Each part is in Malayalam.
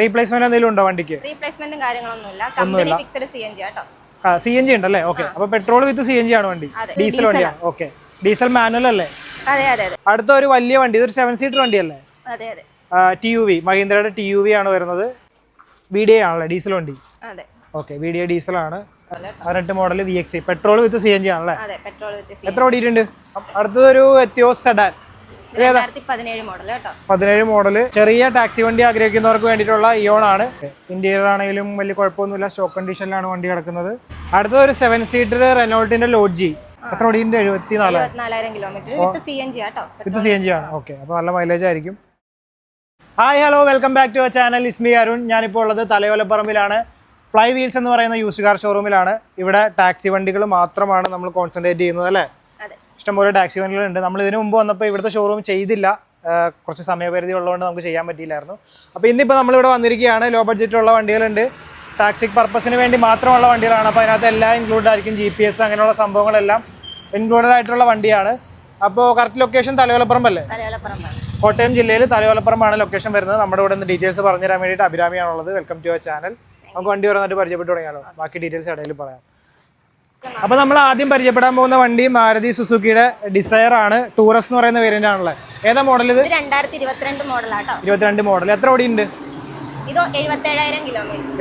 റീപ്ലേസ്മെന്റ് എന്തെങ്കിലും ഉണ്ടോ വണ്ടിക്ക്? റീപ്ലേസ്മെന്റും കാര്യങ്ങളൊന്നുമില്ല. Company fixed C N G കേട്ടോ സി എൻ ജി ഉണ്ടല്ലേ? ഓക്കെ. അപ്പൊ petrol with C N G ആണ് വണ്ടി. ഡീസൽ വണ്ടിയാണ് ഓക്കെ. ഡീസൽ മാനുവൽ അല്ലേ? അടുത്ത ഒരു വലിയ വണ്ടി ഇതൊരു സെവൻ സീറ്റർ വണ്ടിയല്ലേ? ടി യു വി മഹീന്ദ്രയുടെ ടി യു വി ആണ് വരുന്നത്. ബി ഡി എ ആണല്ലേ ഡീസൽ വണ്ടി? Okay B D A diesel ആണ്. പതിനെട്ട് model V X petrol with C N G ആണല്ലേ? എത്ര ഓടിയിട്ടുണ്ട്? അടുത്തതൊരു എത്തിയോസ് സെഡാൻ പതിനേഴ് മോഡൽ ചെറിയ ടാക്സി വണ്ടി ആഗ്രഹിക്കുന്നവർക്ക് വേണ്ടിയിട്ടുള്ള ഇയോൺ ആണ്. ഇന്റീരിയർ ആണെങ്കിലും വലിയ കുഴപ്പമൊന്നുമില്ല. സ്റ്റോക്ക് കണ്ടീഷനിലാണ് വണ്ടി കിടക്കുന്നത്. അടുത്ത ഒരു സെവൻ സീറ്റർ റെനോൾട്ടിന്റെ ലോഡ്ജി എത്ര ഓടിന്റെ എഴുപത്തി നാല് ഇരുപത്തിനാലായിരം kilometre with C N G ആണ്. ഓക്കെ അപ്പൊ നല്ല മൈലേജ് ആയിരിക്കും. Hi hello welcome back to our channel it's me Arun ഞാനിപ്പോൾ ഉള്ളത് തലയോലപ്പറമ്പിലാണ്. ഫ്ലൈ വീൽസ് എന്ന് പറയുന്ന യൂസ് കാർ ഷോറൂമിലാണ് ഇവിടെ ടാക്സി വണ്ടികൾ മാത്രമാണ് നമ്മൾ കോൺസെൻട്രേറ്റ് ചെയ്യുന്നത് അല്ലേ? ഇഷ്ടംപോലെ ടാക്സി വണ്ടികളുണ്ട് നമ്മൾ ഇതിനു മുമ്പ് വന്നപ്പോൾ ഇവിടുത്തെ ഷോറൂം ചെയ്തില്ല. കുറച്ച് സമയപരിധി ഉള്ളതുകൊണ്ട് നമുക്ക് ചെയ്യാൻ പറ്റിയില്ലായിരുന്നു. അപ്പോൾ ഇന്നിപ്പോൾ നമ്മളിവിടെ വന്നിരിക്കുകയാണ്. ലോ ബഡ്ജറ്റുള്ള വണ്ടികളുണ്ട്. ടാക്സി പർപ്പസിന് വേണ്ടി മാത്രമുള്ള വണ്ടികളാണ്. അപ്പോൾ അതിനകത്ത് എല്ലാം ഇൻക്ലൂഡ് ആയിരിക്കും. ജി പി എസ് അങ്ങനെയുള്ള സംഭവങ്ങളെല്ലാം ഇൻക്ലൂഡഡ് ആയിട്ടുള്ള വണ്ടിയാണ്. അപ്പോൾ കറക്റ്റ് ലൊക്കേഷൻ തലയോലപ്പുറം അല്ലേ? കോട്ടയം ജില്ലയിൽ തലയോലപ്പുറമാണ് ലൊക്കേഷൻ വരുന്നത്. നമ്മുടെ ഇവിടെ നിന്ന് ഡീറ്റെയിൽസ് പറഞ്ഞു തരാൻ വേണ്ടിയിട്ട് അഭിരാമിയാണുള്ളത്. വെൽക്കം ടു അവർ ചാനൽ നമുക്ക് വണ്ടി വന്നിട്ട് പരിചയപ്പെട്ട് തുടങ്ങിയാലോ? ബാക്കി ഡീറ്റെയിൽസ് ഇടയിൽ പറയാം. അപ്പോൾ നമ്മൾ ആദ്യം പരിചയപ്പെടാൻ പോകുന്ന വണ്ടി മാരുതി സുസുക്കിയുടെ ഡിസയർ ആണ്. ടൂറസ് എന്ന് പറയുന്ന വേരിയന്റ് ആണല്ലേ? ഏതാ മോഡൽ ഇത്? രണ്ടായിരത്തി ഇരുപത്തിരണ്ട് മോഡലാട്ടോ ഇരുപത്തിരണ്ട് മോഡൽ എത്ര ഓടിയുണ്ട് ഇത്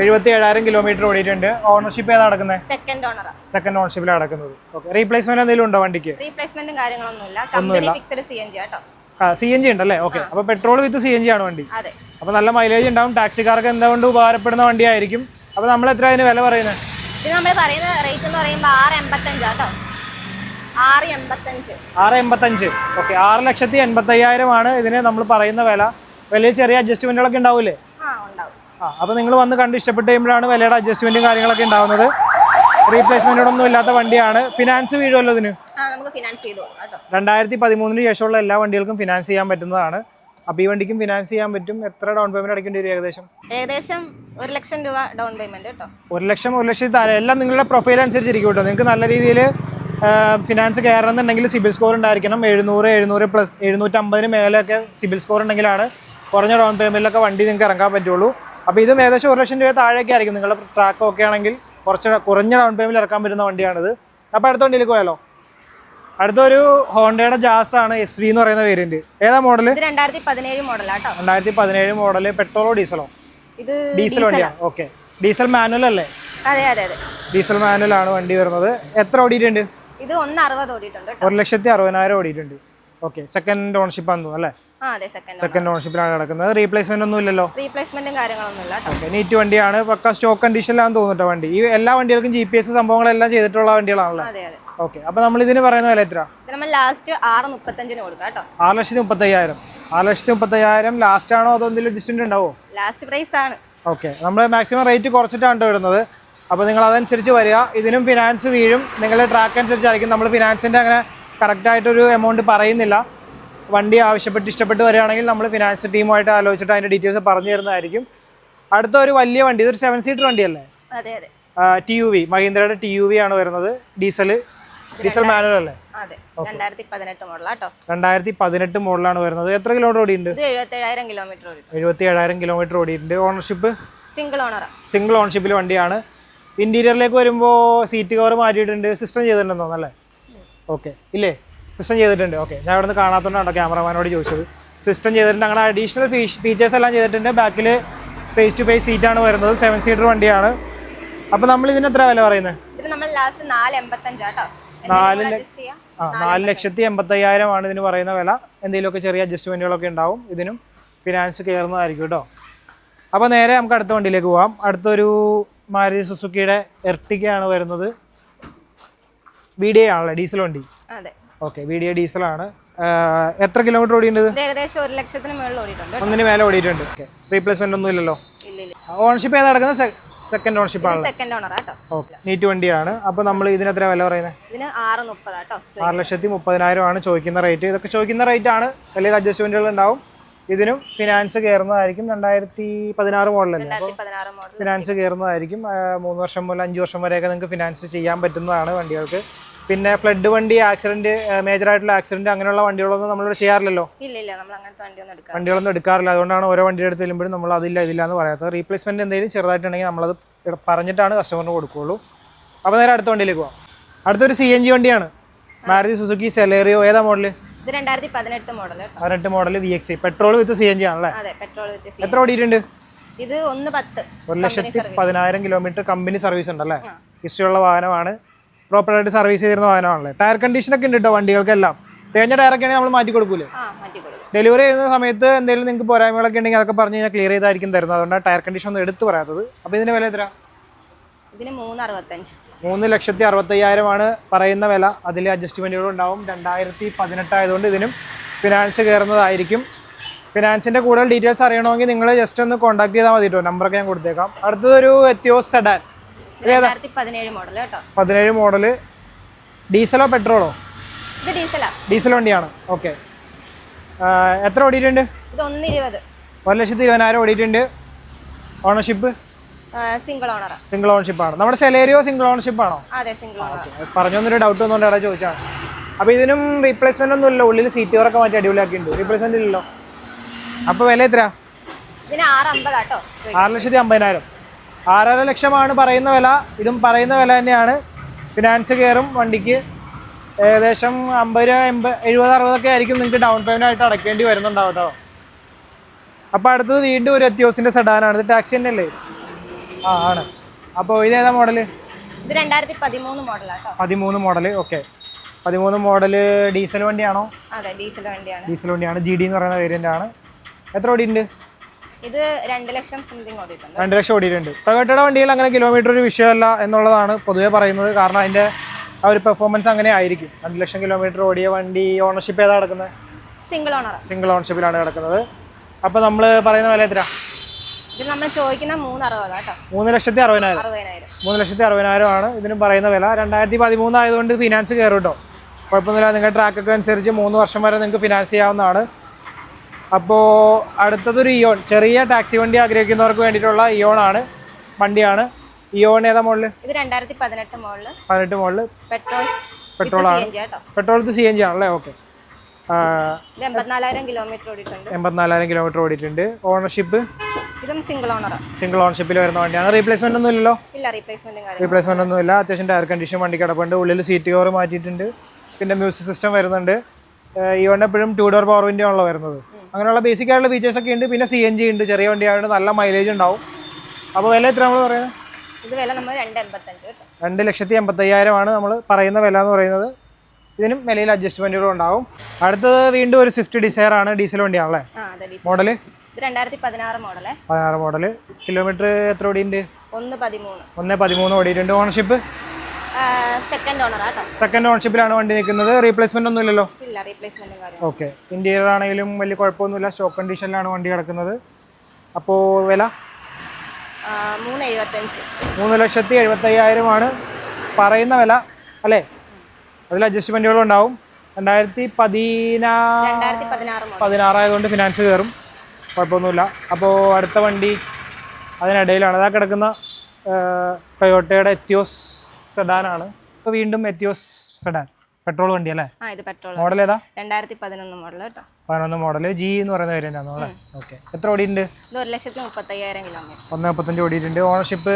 എഴുപത്തി ഏഴായിരം കിലോമീറ്റർ ഓടിയിട്ടുണ്ട്. ഓണർഷിപ്പ് ഏതാ നടക്കുന്നത് സെക്കൻഡ് ഓണർ സെക്കൻഡ് ഓണർഷിപ്പിലാണ് നടക്കുന്നത്. ഓക്കെ റീപ്ലേസ്മെന്റ് എന്തെങ്കിലും ഉണ്ടോ വണ്ടിക്ക്? റീപ്ലേസ്മെന്റും കാര്യങ്ങളൊന്നുമില്ല. Company fixed C N G കേട്ടോ സി എൻ ജി ഉണ്ടല്ലേ? ഓക്കെ അപ്പോൾ petrol with C N G ആണ് വണ്ടി. അപ്പൊ നല്ല മൈലേജ് ഉണ്ടാവും. ടാക്സിക്കാർക്ക് എന്തുകൊണ്ട് ഉപകാരപ്പെടുന്ന വണ്ടിയായിരിക്കും. അപ്പൊ നമ്മൾ എത്ര അതിന് വില പറയുന്നത് ഇത് നമ്മൾ പറയുന്ന റേറ്റ് എന്ന് പറയുമ്പോൾ ആറ് എൺപത്തഞ്ച് കേട്ടോ ആറ് എൺപത്തഞ്ച്. ആറ് എൺപത്തഞ്ച്. ഓക്കെ ആറ് ലക്ഷത്തി എൺപത്തയ്യായിരമാണ് ഇതിന് നമ്മൾ പറയുന്ന വില. വലിയ ചെറിയ അഡ്ജസ്റ്റ്മെന്റുകളൊക്കെ ഉണ്ടാവില്ലേ ആ അപ്പൊ നിങ്ങൾ വന്ന് കണ്ട് ഇഷ്ടപ്പെട്ട് കഴിയുമ്പോഴാണ് വിലയുടെ അഡ്ജസ്റ്റ്മെന്റും കാര്യങ്ങളൊക്കെ ഉണ്ടാവുന്നത്. റീപ്ലേസ്മെന്റോടൊന്നും ഇല്ലാത്ത വണ്ടിയാണ്. ഫിനാൻസ് വീഴുമല്ലോ ഇതിന്? രണ്ടായിരത്തി പതിമൂന്നിന് ശേഷമുള്ള എല്ലാ വണ്ടികൾക്കും ഫിനാൻസ് ചെയ്യാൻ പറ്റുന്നതാണ്. അപ്പൊ ഈ വണ്ടിക്കും ഫിനാൻസ് ചെയ്യാൻ പറ്റും. എത്ര ഡൗൺ പേയ്മെന്റ് അടയ്ക്കേണ്ടി വരും ഏകദേശം? ഏകദേശം ഒരു ലക്ഷം രൂപ ഡൗൺ പേയ്മെന്റ് കേട്ടോ. ഒരു ലക്ഷം ഒരു ലക്ഷത്തി താഴെ. എല്ലാം നിങ്ങളുടെ പ്രൊഫൈൽ അനുസരിച്ചിരിക്കും കേട്ടോ. നിങ്ങൾക്ക് നല്ല രീതിയിൽ ഫിനാൻസ് കയറണമെന്നുണ്ടെങ്കിൽ സിബിൽ സ്കോർ ഉണ്ടായിരിക്കണം. എഴുന്നൂറ് എഴുന്നൂറ് പ്ലസ് എഴുന്നൂറ്റമ്പതിന് മേലെയൊക്കെ സിബിൽ സ്കോർ ഉണ്ടെങ്കിലാണ് കുറഞ്ഞ ഡൗൺ പേയ്മെന്റിലൊക്കെ വണ്ടി നിങ്ങൾക്ക് ഇറങ്ങാൻ പറ്റുള്ളൂ. അപ്പോൾ ഇതും ഏകദേശം ഒരു ലക്ഷം രൂപ താഴേക്ക് ആയിരിക്കും. നിങ്ങളുടെ ട്രാക്ക് ഒക്കെ ആണെങ്കിൽ കുറച്ച് കുറഞ്ഞ ഡൗൺ പേയ്മെന്റ് ഇറക്കാൻ പറ്റുന്ന വണ്ടിയാണിത്. അപ്പോൾ അടുത്ത വണ്ടിയിലേക്ക് പോയാലോ? അടുത്തൊരു ഹോണ്ടയുടെ ജാസ് ആണ് എസ് വി എന്ന് പറയുന്ന വേരിയന്റ് ഏതാ മോഡൽ രണ്ടായിരത്തി പതിനേഴ് മോഡലാട്ടോ രണ്ടായിരത്തി പതിനേഴ് മോഡൽ പെട്രോളോ ഡീസലോ ഇത് ഡീസൽ വണ്ടിയാണ് ഓക്കെ. ഡീസൽ മാനുവൽ അല്ലേ? അതെ അതെ അതെ. ഡീസൽ മാനുവൽ ആണ് വണ്ടി വരുന്നത്. എത്ര ഓടിയിട്ടുണ്ട്? ഇത് ഒന്ന് അറുപത് ഓടിയിട്ടുണ്ട് ഒരു ലക്ഷത്തി അറുപതിനായിരം ഓടിയിട്ടുണ്ട്. ഓക്കെ. സെക്കൻഡ് ഓണർഷിപ്പ് ആണ് അല്ലേ? സെക്കൻഡ് ഓണർഷിപ്പിലാണ് കിടക്കുന്നത് റീപ്ലേസ്മെന്റ് ഒന്നും ഇല്ലല്ലോ? റീപ്ലേസ്മെന്റും ഓക്കെ. നീറ്റ് വണ്ടിയാണ്. പക്ക സ്റ്റോക്ക് കണ്ടീഷനിലാണെന്ന് തോന്നുന്നുട്ടോ വണ്ടി. ഈ എല്ലാ വണ്ടികൾക്കും ജി പി എസ് സംഭവങ്ങളെല്ലാം ചെയ്തിട്ടുള്ള വണ്ടികളാണല്ലോ? ഓക്കെ. അപ്പോൾ നമ്മൾ ഇതിന് പറയുന്ന വില എത്ര നമ്മൾ ലാസ്റ്റ് ആറ് മുപ്പത്തഞ്ചിന് കൊടുക്കാം ആറ് ലക്ഷത്തി മുപ്പത്തയ്യായിരം. ആറ് ലക്ഷത്തി മുപ്പത്തയ്യായിരം. ലാസ്റ്റ് ആണോ അതോ എന്തെങ്കിലും അഡ്ജസ്റ്റ്മെന്റ് ഉണ്ടാവോ? ലാസ്റ്റ് പ്രൈസ് ആണ്. ഓക്കെ നമ്മൾ മാക്സിമം റേറ്റ് കുറച്ചിട്ടാണ് വരുന്നത്. അപ്പോൾ നിങ്ങൾ അതനുസരിച്ച് വരിക. ഇതിനും ഫിനാൻസ് വീഴും. നിങ്ങളുടെ ട്രാക്ക് അനുസരിച്ചായിരിക്കും. നമ്മൾ ഫിനാൻസിന്റെ അങ്ങനെ കറക്റ്റായിട്ടൊരു എമൗണ്ട് പറയുന്നില്ല. വണ്ടി ആവശ്യപ്പെട്ട് ഇഷ്ടപ്പെട്ട് വരികയാണെങ്കിൽ നമ്മൾ ഫിനാൻസ് ടീമുമായിട്ട് ആലോചിച്ചിട്ട് അതിന്റെ ഡീറ്റെയിൽസ് പറഞ്ഞു തരുന്നതായിരിക്കും. അടുത്ത ഒരു വലിയ വണ്ടി. ഇതൊരു സെവൻ സീറ്റർ വണ്ടിയല്ലേ? ടി യു വി മഹീന്ദ്രയുടെ ടി യു വി ആണ് വരുന്നത്. ഡീസൽ ഡീസൽ മാനുവൽ അല്ലേ? രണ്ടായിരത്തി പതിനെട്ട് മോഡലാണ് വരുന്നത്. എത്ര കിലോമീറ്റർ ഓടിയിട്ടുണ്ട്? എഴുപത്തി ഏഴായിരം കിലോമീറ്റർ ഓടിയിട്ടുണ്ട്. ഓണർഷിപ്പ് സിംഗിൾ ഓണർ സിംഗിൾ ഓണർഷിപ്പിൽ വണ്ടിയാണ്. ഇന്റീരിയറിലേക്ക് വരുമ്പോൾ സീറ്റ് കവർ മാറ്റിയിട്ടുണ്ട്. സിസ്റ്റം ചെയ്തിട്ടുണ്ടെന്ന് തോന്നല്ലേ ഓക്കെ ഇല്ലേ? സിസ്റ്റം ചെയ്തിട്ടുണ്ട്. ഓക്കെ ഞാൻ ഇവിടെ നിന്ന് കാണാത്തതുകൊണ്ടാണ് ക്യാമറമാനോട് ചോദിച്ചത്. സിസ്റ്റം ചെയ്തിട്ടുണ്ട്. അങ്ങനെ അഡീഷണൽ ഫീച്ചേഴ്സ് എല്ലാം ചെയ്തിട്ടുണ്ട്. ബാക്കിൽ ഫേസ് ടു ഫേസ് സീറ്റ് ആണ് വരുന്നത്. സെവൻ സീറ്റർ വണ്ടിയാണ്. അപ്പോൾ നമ്മൾ ഇതിന് എത്ര വില പറയുന്നത് ഇത് നമ്മൾ ലാസ്റ്റ് നാല് എൺപത്തഞ്ചാട്ടോ നാല് നാല് ലക്ഷത്തി എൺപത്തയ്യായിരം ആണ് ഇതിന് പറയുന്ന വില. എന്തെങ്കിലുമൊക്കെ ചെറിയ അഡ്ജസ്റ്റ്മെന്റുകളൊക്കെ ഉണ്ടാവും. ഇതിനും ഫിനാൻസ് കയറുന്നതായിരിക്കും കേട്ടോ. അപ്പോൾ നേരെ നമുക്ക് അടുത്ത വണ്ടിയിലേക്ക് പോവാം. അടുത്തൊരു മാരുതി സുസുക്കിയുടെ എർട്ടിക്കയാണ് വരുന്നത്. ബി ഡി എ ആണല്ലേ? ഡീസൽ വണ്ടി? ഓക്കെ ബി ഡി എ ഡീസലാണ് എത്ര കിലോമീറ്റർ ഓടിയിട്ടുണ്ട് ഏകദേശം ഒരു ലക്ഷത്തിന് മുകളിൽ ഓടിയിട്ടുണ്ട്. ഒന്നിന് മേലെ ഓടിയിട്ടുണ്ട്. റീപ്ലേസ്മെന്റ് ഒന്നും ഇല്ലല്ലോ? ഇല്ല ഇല്ല ഓണർഷിപ്പ് ഏതാ നടക്കുന്നത്? സെക്കൻഡ് ഓണർഷിപ്പ് ആണ് സെക്കൻഡ് ഓണർ ആട്ടോ നീറ്റ് വണ്ടിയാണ്. അപ്പൊ നമ്മൾ ഇതിന് എത്ര വില പറയുന്നത് ഇതിന് ആറ് മുപ്പതാട്ടോ ആറ് ലക്ഷത്തി മുപ്പതിനായിരം ആണ് ചോദിക്കുന്ന റേറ്റ് ഇതൊക്കെ ചോദിക്കുന്ന റേറ്റ് ആണ്. വലിയ അഡ്ജസ്റ്റ്മെന്റുകൾ ഉണ്ടാവും. ഇതിനും ഫിനാൻസ് കയറുന്നതായിരിക്കും രണ്ടായിരത്തി പതിനാറ് മോഡലല്ലേ ഫിനാൻസ് കയറുന്നതായിരിക്കും. മൂന്ന് വർഷം മുതൽ അഞ്ച് വർഷം വരെയൊക്കെ നിങ്ങൾക്ക് ഫിനാൻസ് ചെയ്യാൻ പറ്റുന്നതാണ് വണ്ടികൾക്ക്. പിന്നെ ഫ്ലഡ് വണ്ടി ആക്സിഡന്റ് മേജർ ആയിട്ടുള്ള ആക്സിഡന്റ് അങ്ങനെയുള്ള വണ്ടികളൊന്നും നമ്മൾ ചെയ്യാറില്ലല്ലോ? ഇല്ല ഇല്ല. നമ്മൾ അങ്ങനത്തെ വണ്ടിയൊന്നും എടുക്കാം വണ്ടികളൊന്നും എടുക്കാറില്ല. അതുകൊണ്ടാണ് ഓരോ വണ്ടിയുടെ അടുത്ത് ചെല്ലുമ്പോഴും നമ്മൾ അതില്ല ഇതില്ല എന്ന് പറയാത്തത് റീപ്ലേസ്മെന്റ് എന്തെങ്കിലും ചെറുതായിട്ടുണ്ടെങ്കിൽ നമ്മളത് പറഞ്ഞിട്ടാണ് കസ്റ്റമറിന് കൊടുക്കുകയുള്ളൂ. അപ്പോൾ നേരെ അടുത്ത വണ്ടിയിലേക്ക് പോകാം അടുത്തൊരു സി എൻ ജി വണ്ടിയാണ്. Maruti Suzuki Celerio. ഏതാ മോഡൽ ഇത് രണ്ടായിരത്തി പതിനെട്ട് മോഡൽ പതിനെട്ട് model V X petrol with C N G ആണല്ലേ? എത്ര ഓടിയിട്ടുണ്ട്? ഇത് ഒന്ന് പത്ത്. ഒരു ലക്ഷത്തി പതിനായിരം കിലോമീറ്റർ കമ്പനി സർവീസ് ഉണ്ടല്ലേ? ഹിസ്റ്ററി ഉള്ള വാഹനമാണ്. പ്രോപ്പറായിട്ട് സർവീസ് ചെയ്തിരുന്ന വാഹനമാണല്ലേ? ടയർ കണ്ടീഷൻ ഒക്കെ ഉണ്ട് കേട്ടോ വണ്ടികൾക്കെല്ലാം? തേഞ്ഞ ടയറൊക്കെ ആണെങ്കിൽ നമ്മൾ മാറ്റി കൊടുക്കൂലേ? ഡെലിവറി ചെയ്യുന്ന സമയത്ത് എന്തെങ്കിലും നിങ്ങൾക്ക് പോരായ്മകളൊക്കെ ഉണ്ടെങ്കിൽ അതൊക്കെ പറഞ്ഞു കഴിഞ്ഞാൽ ക്ലിയർ ചെയ്തായിരിക്കും തരുന്നത്. അതുകൊണ്ട് ടയർ കണ്ടീഷൻ ഒന്നും എടുത്തു പറയാത്തത്. അപ്പൊ ഇതിന് വില എത്ര ഇതിന് മൂന്ന് അറുപത്തഞ്ച് മൂന്ന് ലക്ഷത്തി അറുപത്തയ്യായിരമാണ് പറയുന്ന വില. അതിൽ അഡ്ജസ്റ്റ്മെന്റുകൾ ഉണ്ടാവും. രണ്ടായിരത്തി പതിനെട്ട് ആയതുകൊണ്ട് ഇതിനും ഫിനാൻസ് കയറുന്നതായിരിക്കും. ഫിനാൻസിന്റെ കൂടുതൽ ഡീറ്റെയിൽസ് അറിയണമെങ്കിൽ നിങ്ങൾ ജസ്റ്റ് ഒന്ന് കോൺടാക്ട് ചെയ്താൽ മതി കേട്ടോ നമ്പറൊക്കെ ഞാൻ കൊടുത്തേക്കാം. അടുത്തതൊരു എത്തിയോസ് സെഡാൻ പതിനേഴ് മോഡൽ ഡീസലോ പെട്രോളോ ഡീസൽ വണ്ടിയാണ്. ഓക്കെ എത്ര ഓടിയിട്ടുണ്ട്? ഒരു ലക്ഷത്തി ഇരുപതിനായിരം ഓടിയിട്ടുണ്ട്. ഓണർഷിപ്പ് സിംഗിൾ സിംഗിൾ ഓണർഷിപ്പ് ആണ്. നമ്മുടെ സെലേരിയോ സിംഗിൾ ഓണർഷിപ്പ് ആണോ? അതെ സിംഗിൾ ഓണർ പറഞ്ഞൊന്നൊരു ഡൗട്ട് ഒന്നുകൊണ്ട് അവിടെ ചോദിച്ചാണ് അപ്പോൾ ഇതിനും റീപ്ലേസ്മെന്റ് ഒന്നും ഇല്ല. ഉള്ളിൽ സീറ്റ് കവറൊക്കെ മാറ്റി അടിപൊളിയാക്കിയിട്ടുണ്ട്. റീപ്ലേസ്മെന്റ് ഇല്ലല്ലോ. അപ്പോൾ വില എത്ര ആറ് ലക്ഷത്തി അമ്പതിനായിരം. ആറര ലക്ഷമാണ് പറയുന്ന വില. ഇതും പറയുന്ന വില തന്നെയാണ്. ഫിനാൻസ് കയറും വണ്ടിക്ക്. ഏകദേശം അമ്പത് രൂപ എൺപത് എഴുപത് അറുപതൊക്കെ ആയിരിക്കും നിങ്ങൾക്ക് ഡൗൺ പേയ്മെന്റ് ആയിട്ട് അടയ്ക്കേണ്ടി വരുന്നുണ്ടാവും കേട്ടോ അപ്പോൾ അടുത്തത് വീണ്ടും ഒരു അത്യോസിന്റെ സെഡാനാണ് ഇത് ടാക്സി തന്നെ അല്ലേ ആ ആണ്. അപ്പോൾ ഇത് ഏതാ മോഡൽ ഇത് രണ്ടായിരത്തി പതിമൂന്ന് പതിമൂന്ന് മോഡൽ ഓക്കെ പതിമൂന്ന് മോഡൽ ഡീസൽ വണ്ടിയാണോ? അതെ ഡീസൽ വണ്ടിയാണ്. ഡീസൽ വണ്ടിയാണ്. ജി ഡി എന്ന് പറയുന്ന വേരിയന്റ് ആണ്. എത്ര ഓടിയിട്ടുണ്ട്? ഇത് രണ്ട് ലക്ഷം സംതിങ് ഓടിയിട്ടുണ്ട്. രണ്ട് ലക്ഷം ഓടിയിട്ടുണ്ട്. ടൊയോട്ടയുടെ വണ്ടിയിൽ അങ്ങനെ കിലോമീറ്റർ ഒരു വിഷയമല്ല എന്നുള്ളതാണ് പൊതുവെ പറയുന്നത്. കാരണം അതിന്റെ ആ ഒരു പെർഫോമൻസ് അങ്ങനെ ആയിരിക്കും. രണ്ട് ലക്ഷം കിലോമീറ്റർ ഓടിയ വണ്ടി ഓണർഷിപ്പ് ഏതാ കിടക്കുന്നത് സിംഗിൾ ഓണർ സിംഗിൾ ഓണർഷിപ്പിലാണ് കിടക്കുന്നത് അപ്പൊ നമ്മൾ പറയുന്ന വില എത്ര ഇത് നമ്മൾ ചോദിക്കുന്ന മൂന്ന് ലക്ഷത്തി അറുപതിനായിരം. അറുപതിനായിരം. മൂന്ന് ലക്ഷത്തി അറുപതിനായിരം ആണ് ഇതിന് പറയുന്ന വില. രണ്ടായിരത്തി പതിമൂന്ന് ആയതുകൊണ്ട് ഫിനാൻസ് കയറും കേട്ടോ. കുഴപ്പമൊന്നുമില്ല. നിങ്ങളുടെ ട്രാക്കൊക്കെ അനുസരിച്ച് മൂന്ന് വർഷം വരെ നിങ്ങൾക്ക് ഫിനാൻസ് ചെയ്യാവുന്നതാണ്. അപ്പോൾ അടുത്തതൊരു ഇയോൺ ചെറിയ ടാക്സി വണ്ടി ആഗ്രഹിക്കുന്നവർക്ക് വേണ്ടിയിട്ടുള്ള ഇയോൺ ആണ്. വണ്ടിയാണ്. ഇയോൺ ഏതാ മോഡൽ ഇത് രണ്ടായിരത്തി പതിനെട്ട് മോഡൽ പതിനെട്ട് മോഡൽ പെട്രോൾ. പെട്രോൾ ആണ്. പെട്രോളത്ത് സി എൻ ജി ആണല്ലേ ഓക്കെ. എൺപത്തിനാലായിരം കിലോമീറ്റർ ഓടിയിട്ടുണ്ട്. എൺപത്തിനാലായിരം കിലോമീറ്റർ ഓടിയിട്ടുണ്ട്. ഓണർഷിപ്പ്? ഇതും സിംഗിൾ ഓണറാ. സിംഗിൾ ഓണർഷിപ്പിൽ വരുന്ന വണ്ടിയാണ്. റീപ്ലേസ്മെന്റ് ഒന്നും ഇല്ലല്ലോ? ഇല്ല റീപ്ലേസ്മെന്റും റീപ്ലേസ്മെന്റ് ഒന്നും ഇല്ല അത്യാവശ്യം ടയർ കണ്ടീഷൻ വണ്ടി കിടപ്പുണ്ട്. ഉള്ളിൽ സീറ്റ് കവർ മാറ്റിയിട്ടുണ്ട്. പിന്നെ മ്യൂസിക് സിസ്റ്റം വരുന്നുണ്ട്. ഇവണ്ട് എപ്പോഴും ടൂ ഡോർ പവർ വിൻഡോ ആണല്ലോ വരുന്നത്. അങ്ങനെയുള്ള ബേസിക് ആയിട്ടുള്ള ഫീച്ചേഴ്സ് ഒക്കെ ഉണ്ട്. പിന്നെ സി എൻ ജി ഉണ്ട്. ചെറിയ വണ്ടി ആയതുകൊണ്ട് നല്ല മൈലേജ് ഉണ്ടാവും. അപ്പോൾ വില എത്ര നമ്മൾ പറയുന്നത് ഇത് വില നമ്മൾ രണ്ട് എൺപത്തഞ്ച് കേട്ടോ. രണ്ട് ലക്ഷത്തി എൺപത്തയ്യായിരം ആണ് നമ്മൾ പറയുന്ന വില എന്ന് പറയുന്നത്. ഇതിനും വിലയിൽ അഡ്ജസ്റ്റ്മെന്റുകൾ ഉണ്ടാവും. അടുത്തത് വീണ്ടും ഒരു സ്വിഫ്റ്റ് ഡിസയർ ആണ്. ഡീസൽ വണ്ടിയാണല്ലേ? മോഡൽ? രണ്ടായിരത്തി പതിനാറ് മോഡലേ. പതിനാറ് മോഡൽ. കിലോമീറ്റർ എത്ര ഓടിയുണ്ട് ഒന്ന് പതിമൂന്ന്. ഒന്ന് പതിമൂന്ന് ഓടിയിട്ടുണ്ട്. ഓണർഷിപ്പ്? സെക്കൻഡ് ഓണർഷിപ്പിലാണ് വണ്ടി നിൽക്കുന്നത്. റീപ്ലേസ്മെന്റ് ഒന്നും ഇല്ലല്ലോ? ഇല്ല റീപ്ലേസ്മെന്റും ഓക്കെ ഇന്റീരിയർ ആണെങ്കിലും വലിയ കുഴപ്പമൊന്നുമില്ല. സ്റ്റോക്ക് കണ്ടീഷനിലാണ് വണ്ടി കിടക്കുന്നത്. അപ്പോ വില? മൂന്ന് ലക്ഷത്തി എഴുപത്തി അയ്യായിരം ആണ് പറയുന്ന വില അല്ലേ? അതിൽ അഡ്ജസ്റ്റ്മെന്റുകൾ ഉണ്ടാവും. രണ്ടായിരത്തി പതിനാ പതിനാറായതുകൊണ്ട് ഫിനാൻസ് കയറും. കുഴപ്പമൊന്നുമില്ല. അപ്പോൾ അടുത്ത വണ്ടി അതിനിടയിലാണ്. അതാ കിടക്കുന്ന ടൊയോട്ടയുടെ എത്തിയോസ് സെഡാനാണ്. ഇപ്പോൾ വീണ്ടും എത്തിയോസ് സെഡാൻ. പെട്രോൾ വണ്ടി അല്ലേ? ആ ഇത് പെട്രോൾ മോഡൽ ഏതാ? രണ്ടായിരത്തി പതിനൊന്ന് മോഡൽ കേട്ടോ. പതിനൊന്ന് മോഡൽ ജി എന്ന് പറയുന്ന ആണോ അല്ലേ? ഓക്കെ. എത്ര ഓടിയിട്ടുണ്ട്? ഇത് ഒരു ലക്ഷത്തി മുപ്പത്തയ്യായിരം കിലോമീറ്റർ ഒന്ന് മുപ്പത്തഞ്ച് ഓടിയിട്ടുണ്ട്. Ownership?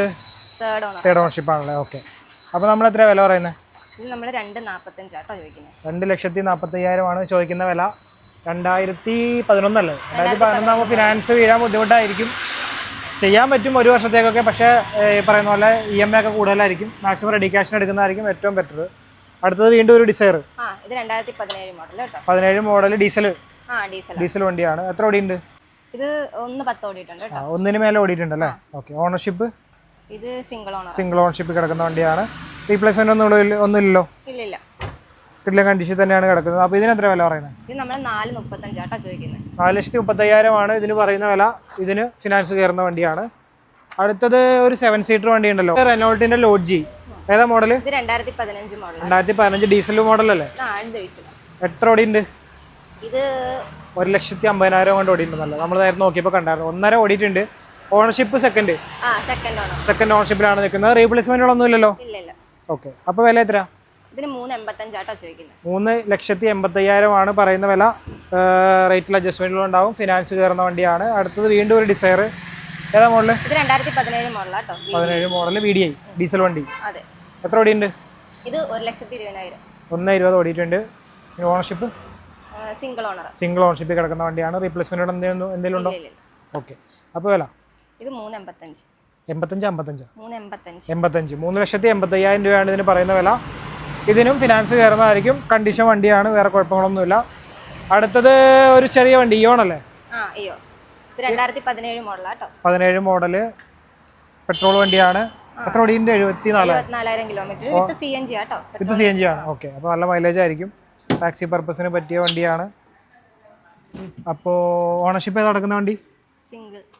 Third owner third ownership ആണല്ലേ? ഓക്കെ. അപ്പോൾ നമ്മൾ എത്ര വില പറയുന്നത് ഇത് നമ്മൾ രണ്ട് നാൽപ്പത്തഞ്ചാട്ടോ ചോദിക്കുന്നത് രണ്ട് ലക്ഷത്തി നാൽപ്പത്തയ്യായിരമാണ് ചോദിക്കുന്ന വില. രണ്ടായിരത്തി പതിനൊന്നല്ലേ രണ്ടായിരത്തി പതിനൊന്നാകുമ്പോൾ ഫിനാൻസ് വീഴാൻ ബുദ്ധിമുട്ടായിരിക്കും. ചെയ്യാൻ പറ്റും ഒരു വർഷത്തേക്കൊക്കെ പക്ഷേ ഈ പറയുന്ന പോലെ ഇ എം ഐ ഒക്കെ കൂടുതലായിരിക്കും. മാക്സിമം റെഡി ക്യാഷിന് എടുക്കുന്നതായിരിക്കും ഏറ്റവും ബെറ്റർ അടുത്തത് വീണ്ടും ഒരു ഡിസൈർ പതിനേഴ് മോഡൽ ഡീസൽ ഡീസൽ വണ്ടിയാണ്. എത്ര ഓടിയുണ്ട് ഇത് ഒന്ന് പത്ത് ഓടിയിട്ടുണ്ട് ഒന്നിന് മേലെ ഓടിയിട്ടുണ്ടല്ലേ? ഓക്കെ ഓണർഷിപ്പ് ഇത് സിംഗിൾ ഓണർ സിംഗിൾ ഓണർഷിപ്പ് കിടക്കുന്ന വണ്ടിയാണ്. റീപ്ലേസ്മെന്റ് ഒന്നും ഒന്നുമില്ലല്ലോ? ഇല്ല കിട്ടില്ല കണ്ടീഷൻ തന്നെയാണ് കിടക്കുന്നത്. അപ്പോൾ ഇതിന് എത്ര വില പറയുന്നത്? ഇത് നമ്മൾ നാല് മുപ്പത്തഞ്ചാട്ടോ ചോദിക്കുന്നത് നാല് ലക്ഷത്തി മുപ്പത്തയ്യായിരമാണ് ഇതിന് പറയുന്ന വില. ഇതിന് ഫിനാൻസ് കയറുന്ന വണ്ടിയാണ്. അടുത്തത് ഒരു സെവൻ സീറ്റർ വണ്ടി ഉണ്ടല്ലോ. റെനോൾട്ടിന്റെ ലോഡ്ജി. ഏതാ മോഡൽ ഇത് രണ്ടായിരത്തി പതിനഞ്ച് മോഡൽ രണ്ടായിരത്തി പതിനഞ്ച് ഡീസൽ മോഡൽ അല്ലേ എത്ര ഓടിയുണ്ട് ഇത് ഒരു ലക്ഷത്തി അമ്പതിനായിരം കൊണ്ട് ഓടിയിട്ടുണ്ടല്ലോ നമ്മൾ നേരത്തെ നോക്കിയപ്പോൾ കണ്ടായിരുന്നു. ഒന്നര ഓടിയിട്ടുണ്ട്. Ownership second second owner second ഓണർഷിപ്പിലാണ് നിൽക്കുന്നത്. റീപ്ലേസ്മെന്റുകളൊന്നും ഇല്ലല്ലോ? ഇല്ല ഇല്ല. ഓക്കെ അപ്പൊ വില എത്ര ഇതിന് മൂന്ന് എൺപത്തഞ്ചാട്ടോ ചോദിക്കുന്നത്. മൂന്ന് ലക്ഷത്തി എൺപത്തയ്യായിരമാണ് പറയുന്ന വില. റേറ്റിൽ അഡ്ജസ്റ്റ്മെന്റുകൾ ഉണ്ടാവും. ഫിനാൻസ് കയറുന്ന വണ്ടിയാണ്. അടുത്തത് വീണ്ടും ഒരു ഡിസയർ ഏതാ മോഡൽ? ഇത് രണ്ടായിരത്തി പതിനേഴ് മോഡലാട്ടോ. പതിനേഴ് model V D I diesel വണ്ടി. അതെ. എത്ര ഓടിയുണ്ട് ഇത് ഒരു ലക്ഷത്തി ഇരുപതിനായിരം. ഒന്ന് ഇരുപത് ഓടിയിട്ടുണ്ട്. ഓണർഷിപ്പ് സിംഗിൾ ഓണർ സിംഗിൾ ഓണർഷിപ്പിൽ കിടക്കുന്ന വണ്ടിയാണ്. റീപ്ലേസ്മെന്റ് എന്തെങ്കിലും ഉണ്ടോ? ഓക്കെ അപ്പോൾ വില? ഇത് മൂന്ന് എൺപത്തഞ്ച്. എൺപത്തഞ്ച് അമ്പത്തഞ്ച്. മൂന്ന് എൺപത്തഞ്ച്. എൺപത്തഞ്ച്. മൂന്ന് ലക്ഷത്തി എൺപത്തയ്യായിരം രൂപയാണ് ഇതിന് പറയുന്ന വില. ഇതിനും ഫിനാൻസ് കയറുന്നതായിരിക്കും. കണ്ടീഷൻ വണ്ടിയാണ് വേറെ കുഴപ്പങ്ങളൊന്നുമില്ല. അടുത്തത് ഒരു ചെറിയ വണ്ടി ഇയോൺ അല്ലേ? അയ്യോ ഇത് രണ്ടായിരത്തി പതിനേഴ് മോഡൽ പെട്രോൾ വണ്ടിയാണ്. എത്ര ഓടിന്റെ വിത്ത് സി എൻ ജി ആണ്. ഓക്കെ. അപ്പോൾ നല്ല മൈലേജ് ആയിരിക്കും. ടാക്സി പർപ്പസിന് പറ്റിയ വണ്ടിയാണ്. അപ്പോൾ ഓണർഷിപ്പ് ഏതാ നടക്കുന്ന വണ്ടി?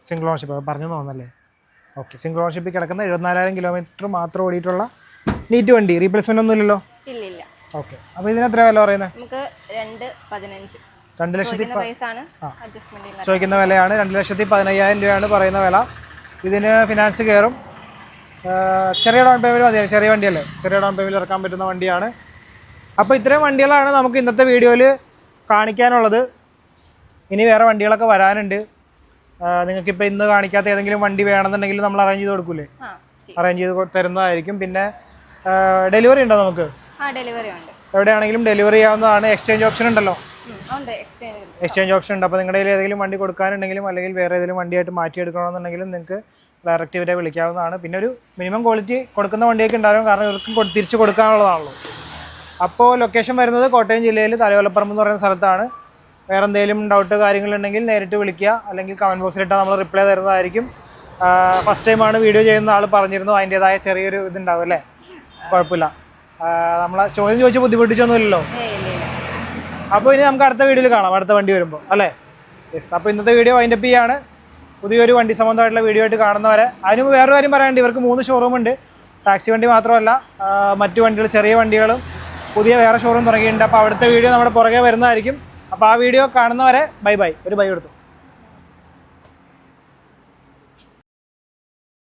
സിംഗിൾ ഓണർഷിപ്പ് പറഞ്ഞു തോന്നല്ലേ? ഓക്കെ. സിംഗിൾ ഓണർഷിപ്പിൽ കിടക്കുന്ന എഴുപത്തിനാലായിരം കിലോമീറ്റർ മാത്രം ഓടിയിട്ടുള്ള നീറ്റ് വണ്ടി. റീപ്ലേസ്മെന്റ് ഒന്നും ഇല്ലല്ലോ ഇല്ല ഇല്ല ഓക്കെ. അപ്പോൾ ഇതിന് എത്ര വില പറയുന്നത് നമുക്ക് രണ്ട് പതിനഞ്ച്. രണ്ട് ലക്ഷത്തി ചോദിക്കുന്ന ആണ് അഡ്ജസ്റ്റ്മെന്റ് ചോദിക്കുന്ന വിലയാണ്. രണ്ട് ലക്ഷത്തി പതിനയ്യായിരം രൂപയാണ് പറയുന്ന വില. ഇതിന് ഫിനാൻസ് കയറും. ചെറിയ ഡൗൺ പേയ്മെന്റ് മതിയാവും ചെറിയ വണ്ടിയല്ലേ? ചെറിയ ഡൗൺ പേയ്മെന്റ് ഇറക്കാൻ പറ്റുന്ന വണ്ടിയാണ്. അപ്പോൾ ഇത്രയും വണ്ടികളാണ് നമുക്ക് ഇന്നത്തെ വീഡിയോയിൽ കാണിക്കാനുള്ളത്. ഇനി വേറെ വണ്ടികളൊക്കെ വരാനുണ്ട്. നിങ്ങൾക്കിപ്പോൾ ഇന്ന് കാണിക്കാത്ത ഏതെങ്കിലും വണ്ടി വേണമെന്നുണ്ടെങ്കിൽ നമ്മൾ അറേഞ്ച് ചെയ്ത് കൊടുക്കൂലേ? അറേഞ്ച് ചെയ്ത് തരുന്നതായിരിക്കും. പിന്നെ ഡെലിവറി ഉണ്ടോ നമുക്ക്? എവിടെയാണെങ്കിലും ഡെലിവറി ചെയ്യാവുന്നതാണ്. എക്സ്ചേഞ്ച് ഓപ്ഷൻ ഉണ്ടല്ലോ? ഉണ്ട് എക്സ്ചേഞ്ച് ഓപ്ഷൻ ഉണ്ട്. അപ്പോൾ നിങ്ങളുടെ ഏതെങ്കിലും വണ്ടി കൊടുക്കാനുണ്ടെങ്കിലും അല്ലെങ്കിൽ വേറെ ഏതെങ്കിലും വണ്ടിയായിട്ട് മാറ്റിയെടുക്കണമെന്നുണ്ടെങ്കിലും നിങ്ങൾക്ക് ഡയറക്റ്റ് ഇവരെ വിളിക്കാവുന്നതാണ്. പിന്നെ ഒരു മിനിമം ക്വാളിറ്റി കൊടുക്കുന്ന വണ്ടിയൊക്കെ ഉണ്ടാവും. കാരണം ഇവർക്കും തിരിച്ചു തിരിച്ച് കൊടുക്കാനുള്ളതാണല്ലോ. അപ്പോൾ ലൊക്കേഷൻ വരുന്നത് കോട്ടയം ജില്ലയിൽ തലയോലപ്പറമ്പ് എന്ന് പറയുന്ന സ്ഥലത്താണ്. വേറെ എന്തെങ്കിലും ഡൗട്ട് കാര്യങ്ങളുണ്ടെങ്കിൽ നേരിട്ട് വിളിക്കുക. അല്ലെങ്കിൽ കമന്റ് ബോക്സിലിട്ടാൽ നമ്മൾ റിപ്ലൈ തരുന്നതായിരിക്കും. ഫസ്റ്റ് ടൈമാണ് വീഡിയോ ചെയ്യുന്ന ആൾ പറഞ്ഞിരുന്നു. അതിന്റേതായ ചെറിയൊരു ഇതുണ്ടാവും അല്ലേ? കുഴപ്പമില്ല. നമ്മളെ ചോദ്യം ചോദിച്ച് ബുദ്ധിമുട്ടിച്ചൊന്നുമില്ലല്ലോ. അപ്പോൾ ഇനി നമുക്ക് അടുത്ത വീഡിയോയിൽ കാണാം അടുത്ത വണ്ടി വരുമ്പോൾ അല്ലേ? യെസ് അപ്പോൾ ഇന്നത്തെ വീഡിയോ വൈൻഡപ്പ് ചെയ്യാണ്. പുതിയൊരു വണ്ടി സംബന്ധമായിട്ടുള്ള വീഡിയോ ആയിട്ട് കാണുന്നവരെ അതിന് വേറൊരു കാര്യം പറയാനുണ്ട്. ഇവർക്ക് മൂന്ന് ഷോറൂം ഉണ്ട്. ടാക്സി വണ്ടി മാത്രമല്ല മറ്റു വണ്ടികൾ ചെറിയ വണ്ടികളും പുതിയ വേറെ ഷോറൂം തുടങ്ങിയിട്ടുണ്ട്. അപ്പോൾ അവിടുത്തെ വീഡിയോ നമ്മുടെ പുറകെ വരുന്നതായിരിക്കും. അപ്പോൾ ആ വീഡിയോ കാണുന്നവരെ ബൈ ബൈ ഒരു ബൈ എടുത്തു